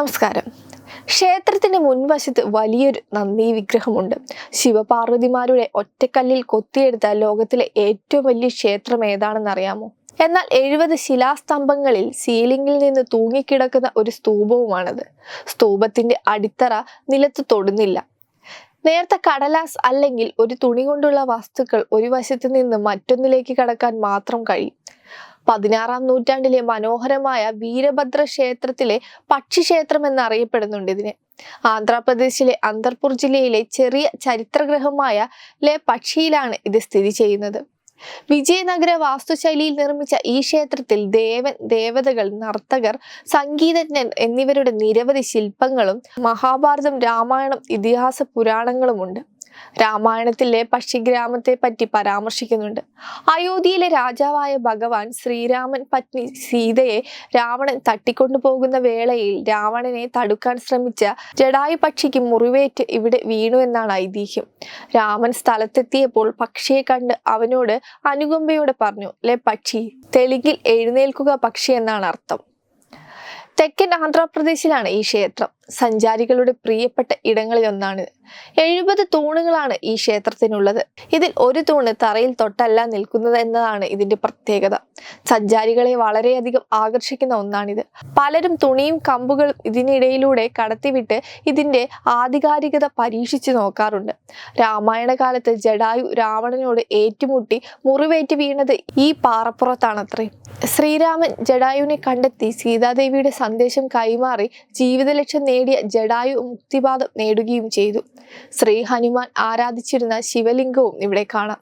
നമസ്കാരം. ക്ഷേത്രത്തിന്റെ മുൻവശത്ത് വലിയൊരു നന്ദി വിഗ്രഹമുണ്ട്. ശിവപാർവതിമാരുടെ ഒറ്റക്കല്ലിൽ കൊത്തിയെടുത്ത ലോകത്തിലെ ഏറ്റവും വലിയ ക്ഷേത്രം ഏതാണെന്ന് അറിയാമോ? എന്നാൽ എഴുപത് ശിലാസ്തംഭങ്ങളിൽ സീലിംഗിൽ നിന്ന് തൂങ്ങിക്കിടക്കുന്ന ഒരു സ്തൂപവുമാണത്. സ്തൂപത്തിന്റെ അടിത്തറ നിലത്ത് തൊടുന്നില്ല. നേർത്ത കടലാസ് അല്ലെങ്കിൽ ഒരു തുണി കൊണ്ടുള്ള വസ്തുക്കൾ ഒരു വശത്ത് നിന്ന് മറ്റൊന്നിലേക്ക് കടക്കാൻ മാത്രം കഴിയും. പതിനാറാം നൂറ്റാണ്ടിലെ മനോഹരമായ വീരഭദ്ര ക്ഷേത്രത്തിലെ പക്ഷിക്ഷേത്രം എന്നറിയപ്പെടുന്നുണ്ട് ഇതിനെ. ആന്ധ്രാപ്രദേശിലെ അന്തർപൂർ ജില്ലയിലെ ചെറിയ ചരിത്രഗ്രഹമായ ലെ പക്ഷിയിലാണ് ഇത് സ്ഥിതി ചെയ്യുന്നത്. വിജയനഗര വാസ്തുശൈലിയിൽ നിർമ്മിച്ച ഈ ക്ഷേത്രത്തിൽ ദേവൻ ദേവതകൾ നർത്തകർ സംഗീതജ്ഞൻ എന്നിവരുടെ നിരവധി ശില്പങ്ങളും മഹാഭാരതം രാമായണം ഇതിഹാസ പുരാണങ്ങളുമുണ്ട്. രാമായണത്തിലെ പക്ഷിഗ്രാമത്തെ പറ്റി പരാമർശിക്കുന്നുണ്ട്. അയോധ്യയിലെ രാജാവായ ഭഗവാൻ ശ്രീരാമൻ പത്നി സീതയെ രാവണൻ തട്ടിക്കൊണ്ടുപോകുന്ന വേളയിൽ രാവണനെ തടുക്കാൻ ശ്രമിച്ച ജഡായു പക്ഷിക്ക് മുറിവേറ്റ് ഇവിടെ വീണു എന്നാണ് ഐതിഹ്യം. രാമൻ സ്ഥലത്തെത്തിയപ്പോൾ പക്ഷിയെ കണ്ട് അവനോട് അനുകമ്പയോടെ പറഞ്ഞു ലേ പക്ഷി തെലുങ്കിൽ എഴുന്നേൽക്കുക പക്ഷി എന്നാണ് അർത്ഥം. തെക്കൻ ആന്ധ്രാപ്രദേശിലാണ് ഈ ക്ഷേത്രം. സഞ്ചാരികളുടെ പ്രിയപ്പെട്ട ഇടങ്ങളിൽ ഒന്നാണ്. എഴുപത് തൂണുകളാണ് ഈ ക്ഷേത്രത്തിനുള്ളത്. ഇതിൽ ഒരു തൂണ് തറയിൽ തൊട്ടല്ല നിൽക്കുന്നത് എന്നതാണ് ഇതിന്റെ പ്രത്യേകത. സഞ്ചാരികളെ വളരെയധികം ആകർഷിക്കുന്ന ഒന്നാണിത്. പലരും തുണിയും കമ്പുകളും ഇതിനിടയിലൂടെ കടത്തിവിട്ട് ഇതിന്റെ ആധികാരികത പരീക്ഷിച്ചു നോക്കാറുണ്ട്. രാമായണ കാലത്ത് ജഡായു രാവണനോട് ഏറ്റുമുട്ടി മുറിവേറ്റ് വീണത് ഈ പാറപ്പുറത്താണത്രേ. ശ്രീരാമൻ ജഡായുവിനെ കണ്ടെത്തി സീതാദേവിയുടെ സന്ദേശം കൈമാറി ജീവിത ലക്ഷ്യം നേടിയ ജഡായു മുക്തിപാദം നേടുകയും ചെയ്തു. ശ്രീ ഹനുമാൻ ആരാധിച്ചിരുന്ന ശിവലിംഗവും ഇവിടെ കാണാം.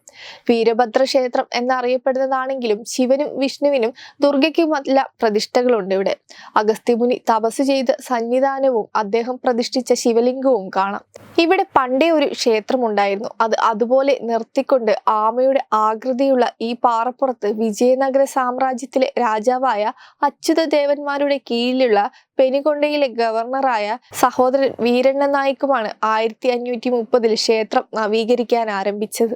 വീരഭദ്ര ക്ഷേത്രം എന്നറിയപ്പെടുന്നതാണെങ്കിലും ശിവനും വിഷ്ണുവിനും ദുർഗയ്ക്കുമല്ല പ്രതിഷ്ഠകളുണ്ട് ഇവിടെ. അഗസ്ത്യമുനി തപസ് ചെയ്ത സന്നിധാനവും അദ്ദേഹം പ്രതിഷ്ഠിച്ച ശിവലിംഗവും കാണാം. ഇവിടെ പണ്ടേ ഒരു ക്ഷേത്രം ഉണ്ടായിരുന്നു. അത് അതുപോലെ നിർത്തിക്കൊണ്ട് ആമയുടെ ആകൃതിയുള്ള ഈ പാറപ്പുറത്ത് വിജയനഗര സാമ്രാജ്യത്തിലെ രാജാവായ അച്യുതദേവന്മാരുടെ കീഴിലുള്ള പെനുകൊണ്ടയിലെ ഗവർണറായ സഹോദരൻ വീരണ്ണ നായിക്കുമാണ് ആയിരത്തി അഞ്ഞൂറ്റി മുപ്പതിൽ ക്ഷേത്രം നവീകരിക്കാൻ ആരംഭിച്ചത്.